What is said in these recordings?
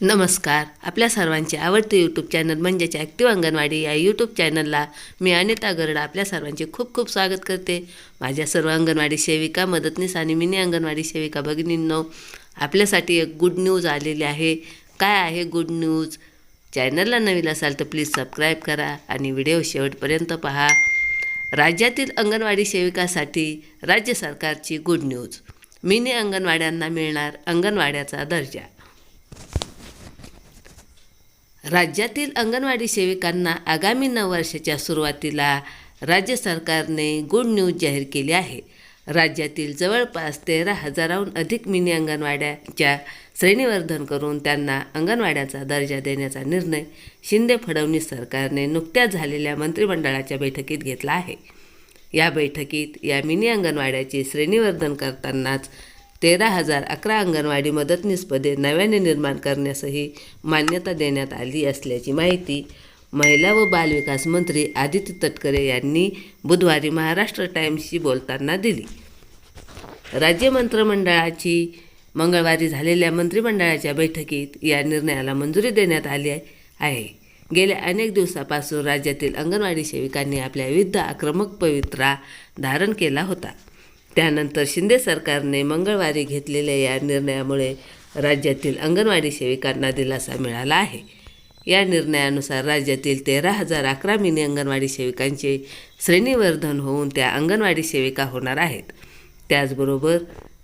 नमस्कार. आपल्या सर्वांचे आवडते यूट्यूब चॅनल म्हणजेच ॲक्टिव्ह अंगणवाडी या यूट्यूब चॅनलला मी अनिता गरड आपल्या सर्वांचे खूप खूप स्वागत करते. माझ्या सर्व अंगणवाडी सेविका मदतनीस आणि मिनी अंगणवाडी सेविका भगिनींनो आपल्यासाठी एक गुड न्यूज आलेली आहे. काय आहे गुड न्यूज चॅनलला नवीन असाल तर प्लीज सबस्क्राईब करा आणि व्हिडिओ शेवटपर्यंत पहा. राज्यातील अंगणवाडी सेविकासाठी राज्य सरकारची गुड न्यूज मिनी अंगणवाड्यांना मिळणार अंगणवाड्याचा दर्जा. राज्यातील अंगणवाडी सेविकांना आगामी नववर्षाच्या सुरुवातीला राज्य सरकारने गुड न्यूज जाहीर केली आहे. राज्यातील जवळपास तेरा हजाराहून अधिक मिनी अंगणवाड्यांच्या श्रेणीवर्धन करून त्यांना अंगणवाड्याचा दर्जा देण्याचा निर्णय शिंदे फडणवीस सरकारने नुकत्याच झालेल्या मंत्रिमंडळाच्या बैठकीत घेतला आहे. या बैठकीत या मिनी अंगणवाड्याचे श्रेणीवर्धन करतानाच तेरा हजार अकरा अंगणवाडी मदतनीसपदे नव्याने निर्माण करण्यासही मान्यता देण्यात आली असल्याची माहिती महिला व बालविकास मंत्री आदित्य तटकरे यांनी बुधवारी महाराष्ट्र टाईम्सशी बोलताना दिली. राज्य मंत्रिमंडळाची मंगळवारी झालेल्या मंत्रिमंडळाच्या बैठकीत या निर्णयाला मंजुरी देण्यात आली आहे. गेल्या अनेक दिवसापासून राज्यातील अंगणवाडी सेविकांनी आपल्या विविध आक्रमक पवित्रा धारण केला होता. त्यानंतर शिंदे सरकारने मंगळवारी घेतलेल्या या निर्णयामुळे राज्यातील अंगणवाडी सेविकांना दिलासा मिळाला आहे. या निर्णयानुसार राज्यातील तेरा हजार अकरा मिनी अंगणवाडी सेविकांचे श्रेणीवर्धन होऊन त्या अंगणवाडी सेविका होणार आहेत. त्याचबरोबर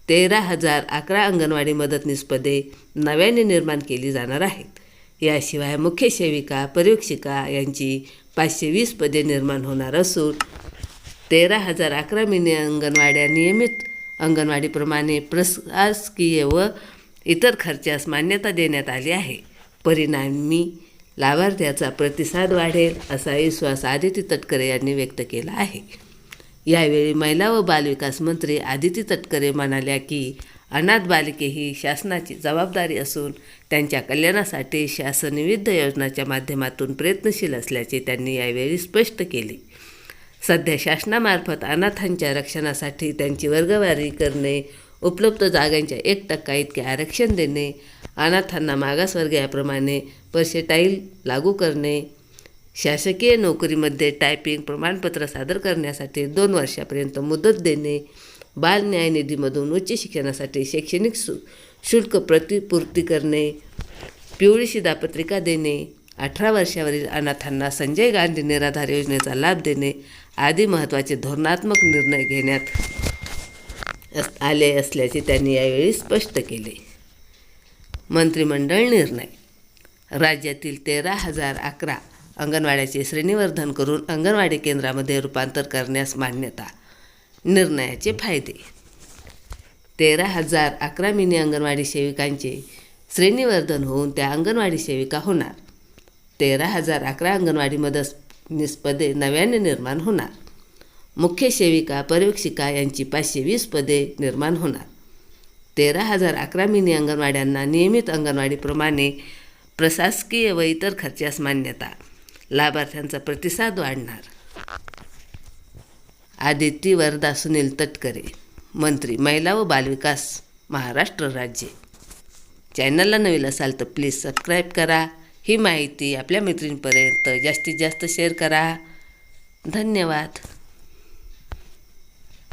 तेरा हजार अकरा अंगणवाडी मदतनीसपदे नव्याने निर्माण केली जाणार आहेत. याशिवाय मुख्य सेविका परीक्षिका यांची पाचशे वीस पदे निर्माण होणार असून तेरा हजार अकरा मिनी अंगणवाड्या नियमित अंगणवाडीप्रमाणे प्रशासकीय व इतर खर्चास मान्यता देण्यात आली आहे. परिणामी लाभार्थ्याचा प्रतिसाद वाढेल असा विश्वास आदिती तटकरे यांनी व्यक्त केला आहे. यावेळी महिला व बालविकास मंत्री आदिती तटकरे म्हणाल्या की अनाथ बालिके ही शासनाची जबाबदारी असून त्यांच्या कल्याणासाठी शासन विविध योजनांच्या माध्यमातून प्रयत्नशील असल्याचे त्यांनी यावेळी स्पष्ट केले. सध्या शासनामार्फत अनाथांच्या रक्षणासाठी त्यांची वर्गवारी करणे उपलब्ध जागांच्या एक टक्का इतके आरक्षण देणे अनाथांना मागासवर्गीयाप्रमाणे पर्सेटाईल लागू करणे शासकीय नोकरीमध्ये टायपिंग प्रमाणपत्र सादर करण्यासाठी दोन वर्षापर्यंत मुदत देणे बाल न्याय निधीमधून उच्च शिक्षणासाठी शैक्षणिक शु शुल्क प्रतिपूर्ती करणे पिवळी शिधापत्रिका देणे अठरा वर्षावरील अनाथांना संजय गांधी निराधार योजनेचा लाभ देणे आदी महत्त्वाचे धोरणात्मक निर्णय घेण्यात आले असल्याचे त्यांनी यावेळी स्पष्ट केले. मंत्रिमंडळ निर्णय. राज्यातील तेरा हजार अकरा अंगणवाड्याचे श्रेणीवर्धन करून अंगणवाडी केंद्रामध्ये रूपांतर करण्यास मान्यता निर्णयाचे फायदे. तेरा हजार अकरा मिनी अंगणवाडी सेविकांचे श्रेणीवर्धन होऊन त्या अंगणवाडी सेविका होणार. तेरा हजार अकरा अंगणवाडी मदत निस्पदे नव्याने निर्माण होणार. मुख्य सेविका पर्यवेक्षिका यांची पाचशे वीस पदे निर्माण होणार. तेरा हजार अकरा मिनी अंगणवाड्यांना नियमित अंगणवाडीप्रमाणे प्रशासकीय व इतर खर्चास मान्यता. लाभार्थ्यांचा प्रतिसाद वाढणार. आदिती वरदा सुनील तटकरे मंत्री महिला व बालविकास महाराष्ट्र राज्य. चॅनलला नवीन असाल तर प्लीज सबस्क्राईब करा. ही माहिती आपल्या मैत्रिणीपर्यंत जास्तीत जास्त शेअर करा. धन्यवाद.